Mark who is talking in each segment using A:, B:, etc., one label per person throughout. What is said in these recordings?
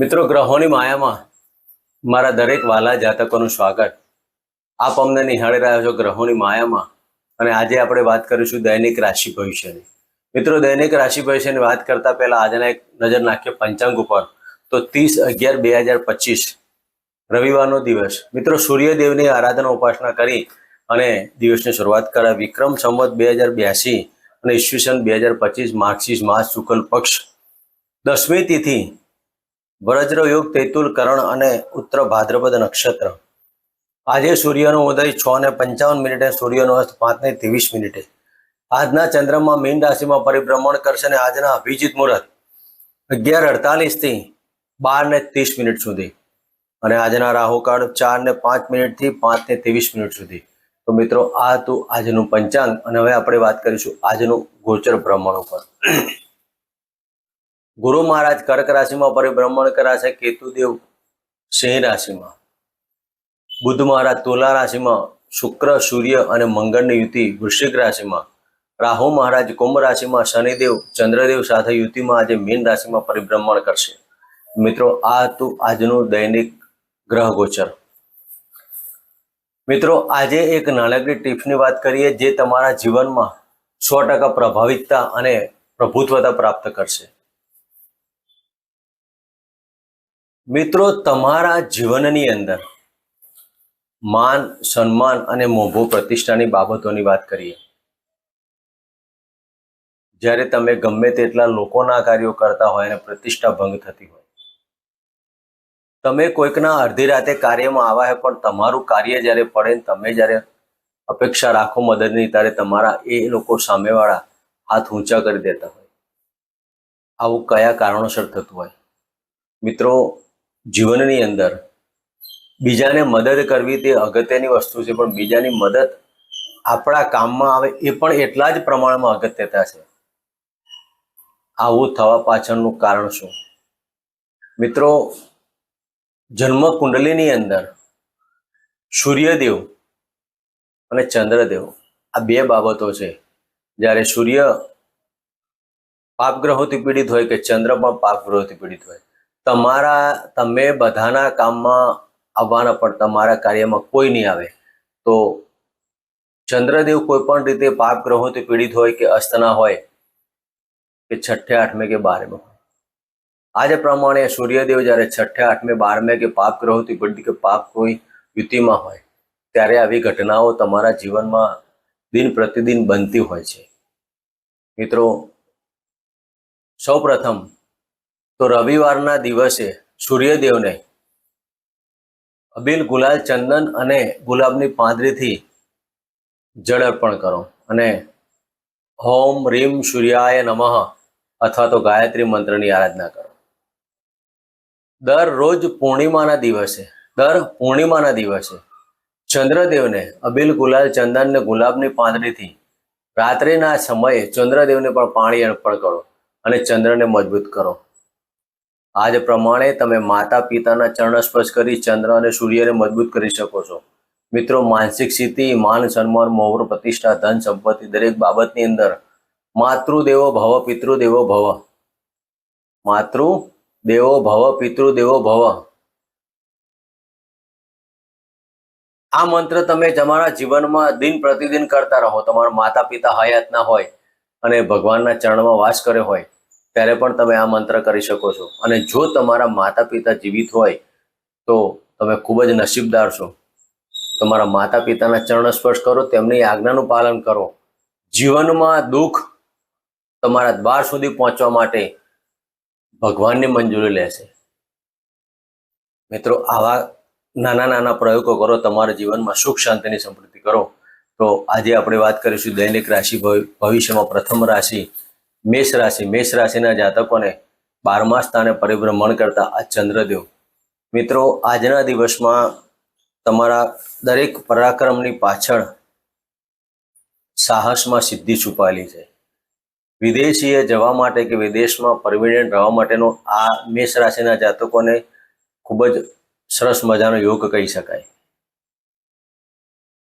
A: મિત્રો, ગ્રહોની માયામાં મારા દરેક વાલા જાતકોનું સ્વાગત. આપ અમને નિહાળી રહ્યા છો ગ્રહોની માયામાં અને આજે આપણે વાત કરીશું દૈનિક રાશિ ભવિષ્યની. મિત્રો, દૈનિક રાશિ ભવિષ્યની વાત કરતા પહેલા આજના એક નજર નાખીએ પંચાંગ ઉપર. તો ત્રીસ અગિયાર બે હજાર પચીસ, રવિવારનો દિવસ. મિત્રો, સૂર્યદેવની આરાધના ઉપાસના કરી અને દિવસની શરૂઆત કરા વિક્રમ સંવત બે હજાર બ્યાસી અને ઈસવીસન બે હજાર પચીસ માર્ક્સિસ માસ શુક્લ પક્ષ. દસમી તિથિ વરજ્ર યોગ તેતુલ કરણ અને ઉત્તર ભાદ્રપદ નક્ષત્ર. આજે સૂર્યનો ઉદય છ ને પંચાવન મિનિટે, સૂર્યનો અસ્ત પાંચ ને ત્રેવીસ મિનિટે. આજના ચંદ્રમાં મીન રાશિમાં પરિભ્રમણ કરશે અને આજના અભિજીત મુહૂર્ત અગિયાર અડતાલીસથી બાર ને ત્રીસ મિનિટ સુધી. અને આજના રાહુકાળ ચાર ને પાંચ મિનિટથી પાંચ ને ત્રેવીસ મિનિટ સુધી. તો મિત્રો, આ હતું આજનું પંચાંગ. અને હવે આપણે વાત કરીશું આજનું ગોચર ભ્રમણ ઉપર. ગુરુ મહારાજ કર્ક રાશિમાં પરિભ્રમણ કરાશે, કેતુદેવ સિંહ રાશિમાં. બુદ્ધ મહારાજ તુલા રાશિમાં શુક્ર, સૂર્ય અને મંગળની યુતિ વૃશ્ચિક રાશિમાં. રાહુ મહારાજ કુંભ રાશિમાં શનિદેવ, ચંદ્રદેવ સાથે યુતિમાં આજે મીન રાશિમાં પરિભ્રમણ કરશે. મિત્રો, આ હતું આજનું દૈનિક ગ્રહ ગોચર. મિત્રો, આજે એક નાનકડી ટિપ્સની વાત કરીએ જે તમારા જીવનમાં સો ટકા પ્રભાવિતતા અને પ્રભુત્વતા પ્રાપ્ત કરશે. મિત્રો, તમારા જીવનની અંદર માન, સન્માન અને મોભો પ્રતિષ્ઠાની બાબતોની વાત કરીએ. જ્યારે તમે ગમે તેટલા લોકોના કાર્યો કરતા હોય અને પ્રતિષ્ઠા ભંગ થતી હોય. તમે કોઈકના અડધી રાતે કાર્યમાં આવ્યા હોય પણ તમારું કાર્ય જ્યારે પડે તમે જ્યારે અપેક્ષા રાખો મદદની, ત્યારે તમારા એ લોકો સામેવાળા હાથ ઊંચા કરી દેતા હોય. આવું કયા કારણોસર થતું હોય? મિત્રો જીવનની અંદર બીજાને મદદ કરવી તે અગત્યની વસ્તુ છે, પણ બીજાની મદદ આપણા કામમાં આવે એ પણ એટલા જ પ્રમાણમાં અગત્યતા છે. આવું થવા પાછળનું કારણ શું? મિત્રો જન્મ કુંડલીની અંદર સૂર્યદેવ અને ચંદ્રદેવ આ બે બાબતો છે. જ્યારે સૂર્ય પાપગ્રહોથી પીડિત હોય કે ચંદ્ર પણ પાપગ્રહોથી પીડિત હોય તમારા, તમે બધાના કામમાં આવવાના, પણ તમારા કાર્યમાં કોઈ નહીં આવે. તો ચંદ્રદેવ કોઈ પણ રીતે પાપ ગ્રહોથી પીડિત હોય કે અસ્તના હોય કે છઠ્ઠે આઠમે કે બારમે હોય. આજે પ્રમાણે સૂર્યદેવ જ્યારે છઠ્ઠે આઠમે, બારમે કે પાપ ગ્રહોથી પીડિત કે પાપ કોઈ યુતિમાં હોય, ત્યારે આવી ઘટનાઓ તમારા જીવનમાં દિન પ્રતિદિન બનતી હોય છે. મિત્રો સૌ પ્રથમ તો રવિવારના દિવસે સૂર્યદેવને અબીલ ગુલાલ ચંદન અને ગુલાબની પાંદરીથી જળ અર્પણ કરો અને હોમ રીમ સૂર્યાય નમઃ અથવા તો ગાયત્રી મંત્રની આરાધના કરો. દરરોજ પૂર્ણિમાના દિવસે, દર પૂર્ણિમાના દિવસે ચંદ્રદેવને અબીલ ગુલાલ ચંદન ને ગુલાબની પાંદડીથી રાત્રિના સમયે ચંદ્રદેવને પણ પાણી અર્પણ કરો અને ચંદ્રને મજબૂત કરો. આજ પ્રમાણે તમે માતા પિતાના ચરણ સ્પર્શ કરી ચંદ્ર અને સૂર્યને મજબૂત કરી શકો છો. મિત્રો, માનસિક સ્થિતિ, માન સન્માન મોહર પ્રતિષ્ઠા, ધન સંપત્તિ દરેક બાબતની અંદર માતૃદેવો ભવ, પિતૃદેવો ભવ. માતૃ દેવો ભવ, પિતૃદેવો ભવ. આ મંત્ર તમે તમારા જીવનમાં દિન પ્રતિદિન કરતા રહો. તમારા માતા પિતા હયાત ના હોય અને ભગવાનના ચરણમાં વાસ કર્યો હોય. ત્યારે પણ તમે આ મંત્ર કરી શકો છો. અને જો તમારા માતા પિતા જીવિત હોય, તો તમે ખૂબ જ નસીબદાર છો. તમારા માતા પિતાના ચરણ સ્પર્શ કરો, તેમની આજ્ઞાનું પાલન કરો. જીવનમાં દુઃખ તમારા દ્વાર સુધી પહોંચવા માટે ભગવાનની મંજૂરી લેશે. મિત્રો, આવા નાના નાના પ્રયોગો કરો, તમારા જીવનમાં સુખ, શાંતિની સમૃદ્ધિ કરો. તો આજે આપણે વાત કરીશું દૈનિક રાશિ ભવિ- ભવિષ્યમાં પ્રથમ રાશિ મેષ રાશિ, મેષ રાશિના જાતકોને બારમા સ્થાને પરિભ્રમણ કરતા આ ચંદ્રદેવ. મિત્રો, આજના દિવસમાં તમારા દરેક પરાક્રમની પાછળ સાહસમાં સિદ્ધિ છુપાયેલી છે. વિદેશીએ જવા માટે કે વિદેશમાં પરમિનન્ટ રહેવા માટેનો આ મેષ રાશિના જાતકોને ખૂબ જ સરસ મજાનો યોગ કહી શકાય.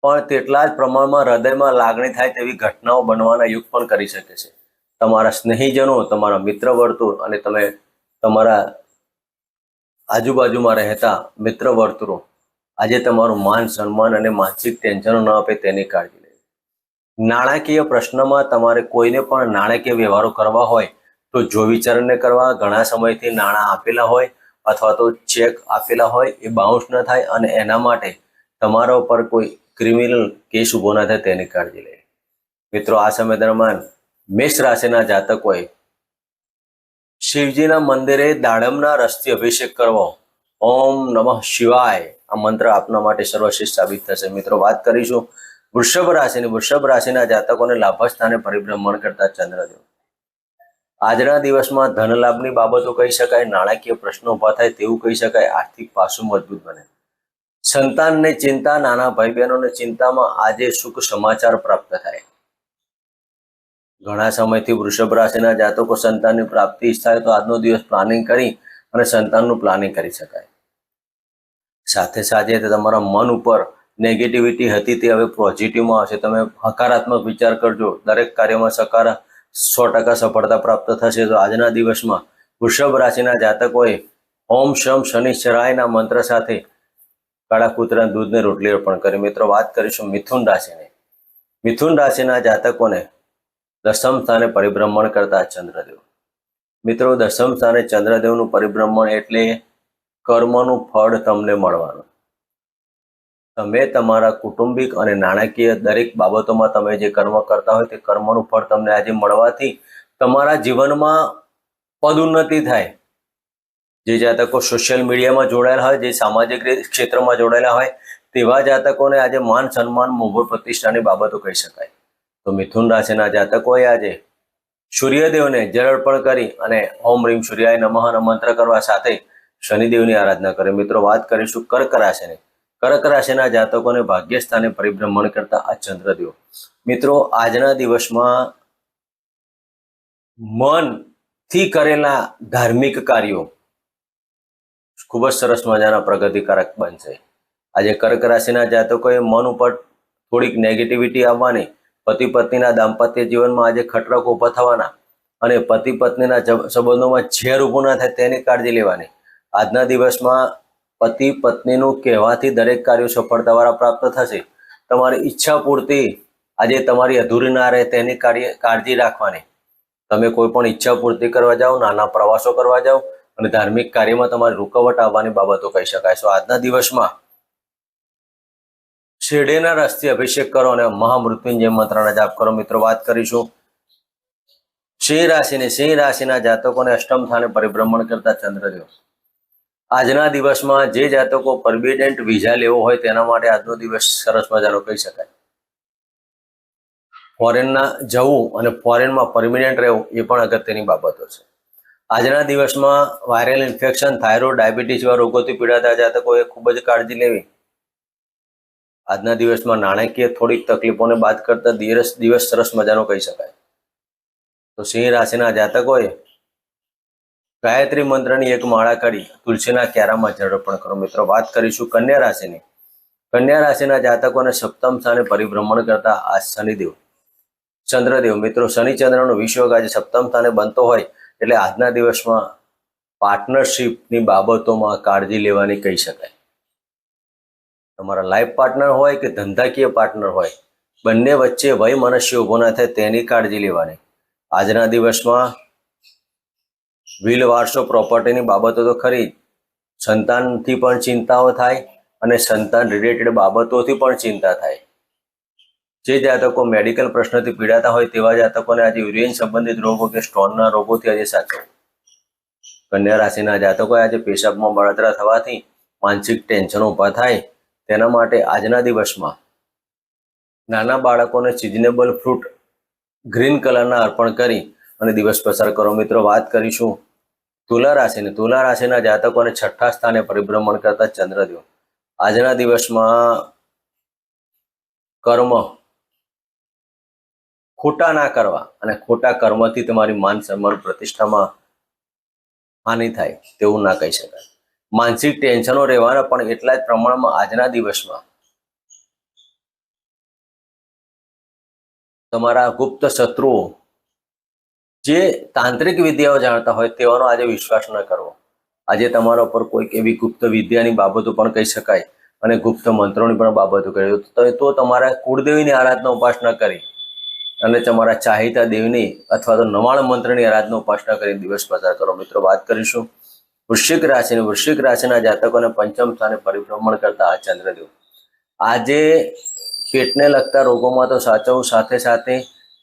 A: પણ તેટલા જ પ્રમાણમાં હૃદયમાં લાગણી થાય તેવી ઘટનાઓ બનવાના યુગ પણ કરી શકે છે. તમારા સ્નેહીજનો, તમારા મિત્ર વર્તુળ અને તમે તમારા આજુબાજુમાં રહેતા મિત્ર વર્તુળો આજે તમારું માન, સન્માન અને માનસિક ટેન્શનો ન આપે તેની કાળજી લેવી. નાણાકીય પ્રશ્નમાં તમારે કોઈને પણ નાણાકીય વ્યવહારો કરવા હોય, તો જો વિચારને કરવા ઘણા સમયથી નાણાં આપેલા હોય અથવા તો ચેક આપેલા હોય, એ બાઉન્સ ન થાય અને એના માટે તમારા ઉપર કોઈ ક્રિમિનલ કેસ ઊભો ના થાય તેની કાળજી લેવી. મિત્રો, આ સમય દરમિયાન મેષ રાશિના જાતકોએ શિવજીના મંદિરે દાડમના રસથી અભિષેક કરવો. ઓમ નમઃ શિવાય. આ મંત્ર આપના માટે સર્વશ્રેષ્ઠ સાબિત થશે. મિત્રો, વાત કરીશું વૃષભ રાશિની. વૃષભ રાશિના જાતકોને લાભ સ્થાને પરિભ્રમણ કરતા ચંદ્રદેવ. આજના દિવસમાં ધન લાભની બાબતો કહી શકાય, નાણાકીય પ્રશ્નો ઊભા થાય તેવું કહી શકાય, આર્થિક પાસું મજબૂત બને. સંતાનને ચિંતા, નાના ભાઈ બહેનોને ચિંતામાં આજે સુખ સમાચાર પ્રાપ્ત થાય. ઘણા સમયથી વૃષભ રાશિના જાતકો સંતાનની પ્રાપ્તિ ઈચ્છાય તો આજનો દિવસ પ્લાનિંગ કરી અને સંતાનનું પ્લાનિંગ કરી શકાય. સાથે સાથે તમારા મન ઉપર નેગેટિવિટી હતી તે હવે પોઝિટિવમાં આવશે તમે હકારાત્મક વિચાર કરજો. દરેક કાર્યમાં સકાર સો ટકા સફળતા પ્રાપ્ત થશે. તો આજના દિવસમાં વૃષભ રાશિના જાતકોએ ઓમ શમ શનિશ્ચરાયના મંત્ર સાથે કાળા કૂતરાના દૂધને રોટલી અર્પણ કરી. મિત્રો, વાત કરીશું મિથુન રાશિની. મિથુન રાશિના જાતકોને દસમ સ્થાને પરિભ્રમણ કરતા ચંદ્રદેવ. મિત્રો, દસમ સ્થાને ચંદ્રદેવનું પરિભ્રમણ એટલે કર્મનું ફળ તમને મળવાનું. તમે તમારા કુટુંબિક અને નાણાકીય દરેક બાબતોમાં તમે જે કર્મ કરતા હોય તે કર્મનું ફળ તમને આજે મળવાથી તમારા જીવનમાં પદોન્નતિ થાય. જે જાતકો સોશિયલ મીડિયામાં જોડાયેલા હોય, જે સામાજિક ક્ષેત્રમાં જોડાયેલા હોય, તેવા જાતકોને આજે માન સન્માન, મોભો પ્રતિષ્ઠાની બાબતો કહી શકાય. તો મિથુન રાશિના જાતકોએ આજે. સૂર્યદેવને જળ કરી અને ઓમ રીમ સૂર્યાય નમઃ મંત્ર કરવા સાથે શનિદેવની આરાધના કરે. મિત્રો, વાત કરીશું કર્ક રાશિની. કર્ક રાશિના જાતકોને ભાગ્ય સ્થાને પરિભ્રમણ કરતા આ ચંદ્રદેવ. મિત્રો, આજના દિવસમાં મનથી કરેલા ધાર્મિક કાર્યો ખૂબ જ સરસ મજાના પ્રગતિકારક બનશે. આજે કર્ક રાશિના જાતકોએ મન ઉપર થોડીક નેગેટિવિટી આવવાની પતિ પત્નીના દાંપત્ય જીવનમાં આજે ખટરક ઊભા થવાના અને પતિ પત્નીના સંબંધોમાં ઝેર ઊભું ના થાય તેની કાળજી લેવાની. આજના દિવસમાં પતિ પત્નીનું કહેવાથી દરેક કાર્યો સફળતાવાળા પ્રાપ્ત થશે. તમારી ઈચ્છા પૂરતી આજે તમારી અધૂરી ના રહે તેની કાળજી રાખવાની. તમે કોઈ પણ ઈચ્છા પૂર્તિ કરવા જાઓ, નાના પ્રવાસો કરવા જાઓ અને ધાર્મિક કાર્યમાં તમારી રૂકાવટ આવવાની બાબતો કહી શકાય. છે આજના દિવસમાં શેરડીના રસથી અભિષેક કરો અને મહામૃત્યુંજય મંત્રના જાપ કરો. મિત્રો, વાત કરીશું. સિંહ રાશિની, સિંહ રાશિના જાતકોને અષ્ટમ સ્થાને પરિભ્રમણ કરતા ચંદ્રદેવ. આજના દિવસમાં જે જાતકો પરમિનન્ટ વિઝા લેવો હોય તેના માટે આજનો દિવસ સરસ મજાનો કહી શકાય. ફોરેનના જવું અને ફોરેનમાં પરમિનન્ટ રહેવું એ પણ અગત્યની બાબતો છે. આજના દિવસમાં વાયરલ ઇન્ફેક્શન, થાઇરોઇડ, ડાયાબિટીસ જેવા રોગોથી પીડાતા જાતકોએ ખૂબ જ કાળજી લેવી. આજના દિવસમાં નાણાકીય થોડીક તકલીફોને બાદ કરતા દિવસ દિવસ સરસ મજાનો કહી શકાય. તો સિંહ રાશિના જાતકોએ ગાયત્રી મંત્રની એક માળા કરી તુલસીના ક્યારામાં જળપણ કરો. મિત્રો, વાત કરીશું કન્યા રાશિની. કન્યા રાશિના જાતકોને સપ્તમ સ્થાને પરિભ્રમણ કરતા આ શનિદેવ. ચંદ્રદેવ, મિત્રો, શનિચંદ્રનો વિશ્વ આજે સપ્તમ સ્થાને બનતો હોય એટલે આજના દિવસમાં પાર્ટનરશીપની બાબતોમાં કાળજી લેવાની કહી શકાય. તમારા લાઈફ પાર્ટનર હોય કે ધંધાકીય પાર્ટનર હોય, બંને વચ્ચે વય મનસ્ય ઊભો ના થાય તેની કાળજી લેવાની. આજના દિવસમાં વિલ વારસો પ્રોપર્ટીની બાબતો તો ખરી. સંતાનથી પણ ચિંતાઓ થાય અને સંતાન રિલેટેડ બાબતોથી પણ ચિંતા થાય. જે જાતકો મેડિકલ પ્રશ્નથી પીડાતા હોય તેવા જાતકોને આજે યુરિયન સંબંધિત રોગો કે સ્ટોનના રોગોથી આજે સાચવો. કન્યા રાશિના જાતકો આજે પેશાબમાં બળતરા થવાથી માનસિક ટેન્શન ઊભા થાય. તેના માટે આજના દિવસમાં નાના બાળકોને સિઝનેબલ ફ્રૂટ ગ્રીન કલરના અર્પણ કરી અને દિવસ પસાર કરો. મિત્રો, વાત કરીશું તુલા રાશિની. તુલા રાશિના જાતકોને છઠ્ઠા સ્થાને પરિભ્રમણ કરતા ચંદ્રદેવ. આજના દિવસમાં કર્મ ખોટા ના કરવા અને ખોટા કર્મથી તમારી માન સન્માન પ્રતિષ્ઠામાં હાનિ થાય તેવું ના કહી શકાય. માનસિક ટેન્શનો રહેવાના પણ એટલા જ પ્રમાણમાં આજના દિવસમાં. તમારા ગુપ્ત શત્રુઓ જે તાંત્રિક વિદ્યાઓ જાણતા હોય તેવાનો આજે વિશ્વાસ ન કરવો. આજે તમારા ઉપર કોઈક એવી ગુપ્ત વિદ્યાની બાબતો પણ કહી શકાય અને ગુપ્ત મંત્રોની પણ બાબતો કરી તો તમારા કુળદેવીની આરાધના ઉપાસના કરી અને તમારા ચાહિતા દેવની અથવા તો નવાણ મંત્રની આરાધના ઉપાસના કરી દિવસ પસાર કરો. મિત્રો, વાત કરીશું. વૃશ્ચિક રાશિની વૃશ્ચિક રાશિના જાતકોને પંચમ સ્થાને પરિભ્રમણ કરતા આ ચંદ્રદેવ. આજે પેટને લગતા રોગોમાં તો સાચવવું સાથે સાથે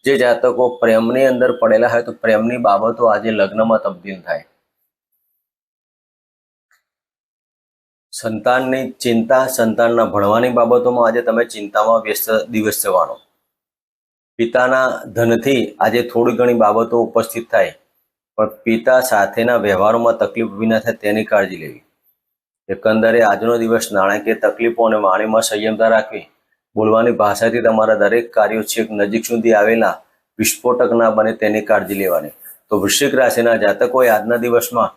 A: જે જાતકો પ્રેમની અંદર પડેલા હોય તો પ્રેમની બાબતો આજે લગ્નમાં તબદીલ થાય. સંતાનની ચિંતા, સંતાનના ભણવાની બાબતોમાં આજે તમે ચિંતામાં વ્યસ્ત દિવસ જવાનો. પિતાના ધનથી આજે થોડી ઘણી બાબતો ઉપસ્થિત થાય. પણ પિતા સાથેના વ્યવહારોમાં તકલીફ ઊભી ન થાય તેની કાળજી લેવી. એકંદરે આજનો દિવસ નાણાકીય તકલીફો અને વાણીમાં સંયમતા રાખવી. બોલવાની ભાષાથી તમારા દરેક કાર્યો છેક નજીક સુધી આવેલા વિસ્ફોટક ના બને તેની કાળજી લેવાની. તો વૃશ્ચિક રાશિના જાતકોએ આજના દિવસમાં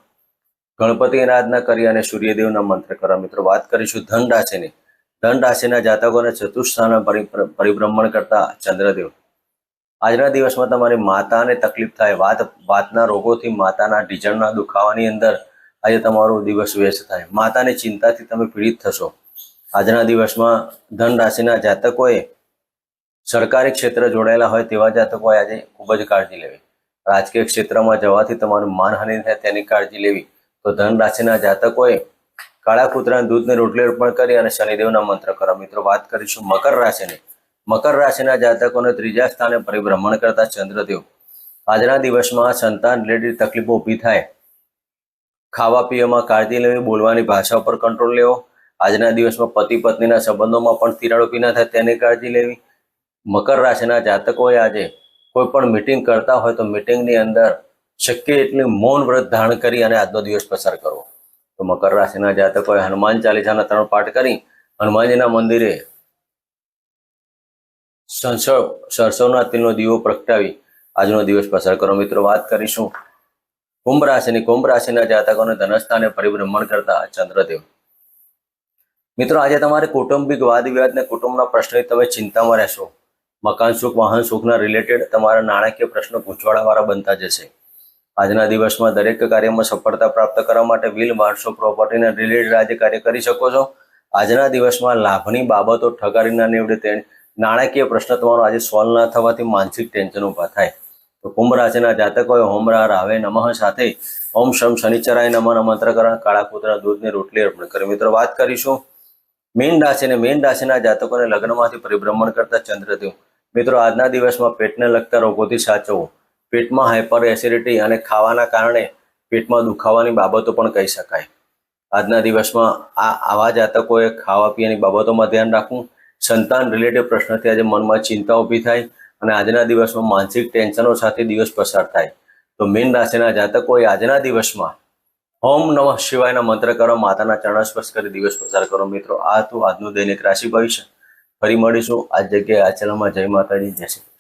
A: ગણપતિ આરાધના કરી અને સૂર્યદેવના મંત્ર કરવા મિત્રો, વાત કરીશું ધન રાશિની. ધન રાશિના જાતકોને ચતુર્સ્થાન પરિભ્રમણ કરતા ચંદ્રદેવ. આજના દિવસમાં તમારી માતાને તકલીફ થાય, વાત, વાતના રોગોથી માતાના ઢીચણના દુખાવાની અંદર આજે તમારો દિવસ વ્યસ્ત થાય. માતાની ચિંતાથી તમે પીડિત થશો. આજના દિવસમાં ધન રાશિના જાતકોએ સરકારી ક્ષેત્ર જોડાયેલા હોય તેવા જાતકોએ આજે ખૂબ જ કાળજી લેવી. રાજકીય ક્ષેત્રમાં જવાથી તમારું માનહાનિ થાય તેની કાળજી લેવી. તો ધન રાશિના જાતકોએ કાળા કૂતરાના દૂધને રોટલી અર્પણ કરી અને શનિદેવના મંત્ર કરો. મિત્રો, વાત કરીશું મકર રાશિની. મકર રાશિના જાતકોને ત્રીજા સ્થાને પરિભ્રમણ કરતા ચંદ્રદેવ. આજના દિવસમાં સંતાન રિલેટેડ તકલીફો ઊભી થાય. ખાવા પીવામાં કાળજી લેવી, બોલવાની ભાષા ઉપર કંટ્રોલ લેવો. આજના દિવસમાં પતિ પત્નીના સંબંધોમાં પણ તિરાડ ના થાય તેની કાળજી લેવી. મકર રાશિના જાતકોએ આજે કોઈ પણ મિટિંગ કરતા હોય તો મિટિંગની અંદર શક્ય એટલી મૌન વ્રત ધારણ કરી અને આજનો દિવસ પસાર કરવો. તો મકર રાશિના જાતકોએ હનુમાન ચાલીસાના ત્રણ પાઠ કરી. હનુમાનજીના મંદિરે સરસો સરસવના તેલનો દીવો પ્રગટાવી. આજનો દિવસ પસાર કરો. મિત્રો, વાત કરીશું કુંભ રાશિની કુંભ રાશિના જાતકોને ધનસ્થાને પરિભ્રમણ કરતા ચંદ્રદેવ. મિત્રો, આજે તમારે કૌટુંબિક વાદ વિવાદ ને કુટુંબના પ્રશ્નની તમે ચિંતામાં રહેશો. મકાન સુખ, વાહન સુખના રિલેટેડ તમારા નાણાકીય પ્રશ્નો ગૂંચવાડાવાળા બનતા જશે. આજના દિવસમાં દરેક કાર્યમાં સફળતા પ્રાપ્ત કરવા માટે વિલ મારશો પ્રોપર્ટીના રિલેટેડ આજે કાર્ય કરી શકો છો. આજના દિવસમાં લાભની બાબતો ઠગારીના નીવડે તે નાણાકીય પ્રશ્ન તમારો આજે સોલ્વ ના થવાથી માનસિક ટેન્શન ઊભા થાય. તો કુંભ રાશિના જાતકોએ હોમરા રાવે નમઃ સાથે ઓમ શમ શનિચરાય નમઃ મંત્રકરણ કાળા કૂતરા, દૂધની રોટલી અર્પણ કરી. મિત્રો, વાત કરીશું મીન રાશિને. મીન રાશિના જાતકોને લગ્નમાંથી પરિભ્રમણ કરતા ચંદ્રદેવ મિત્રો, આજના દિવસમાં પેટને લગતા રોગોથી સાચવો. પેટમાં હાઇપર એસિડિટી અને ખાવાના કારણે પેટમાં દુખાવાની બાબતો પણ કહી શકાય. આજના દિવસમાં આ આવા જાતકોએ ખાવા પીવાની બાબતોમાં ધ્યાન રાખવું. સંતાન રિલેટેડ પ્રશ્નથી આજે મનમાં ચિંતા ઊભી થાય અને આજના દિવસમાં માનસિક ટેન્શનો સાથે દિવસ પસાર થાય. તો મીન રાશિના જાતકોએ આજના દિવસમાં ઓમ નમઃ શિવાયના મંત્ર કરો, માતાના ચરણ સ્પર્શ કરી દિવસ પસાર કરો. મિત્રો, આ હતું આજનું દૈનિક રાશિ ભવિષ્ય. ફરી મળીશું. આ જગ્યાએ આચરણમાં જય માતાજી, જય શ્રી